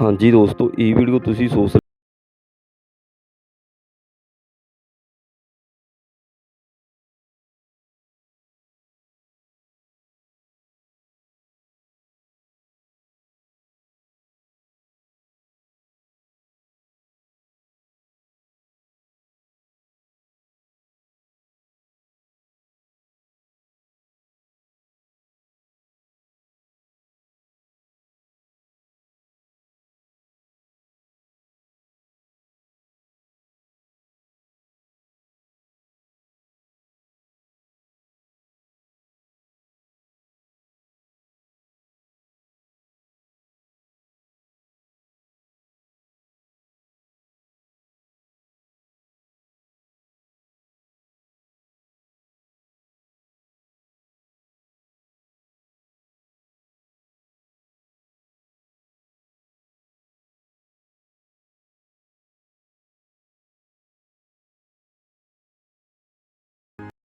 ਹਾਂਜੀ ਦੋਸਤੋ ਇਹ ਵੀਡੀਓ ਤੁਸੀਂ ਸੋਸ਼ਲ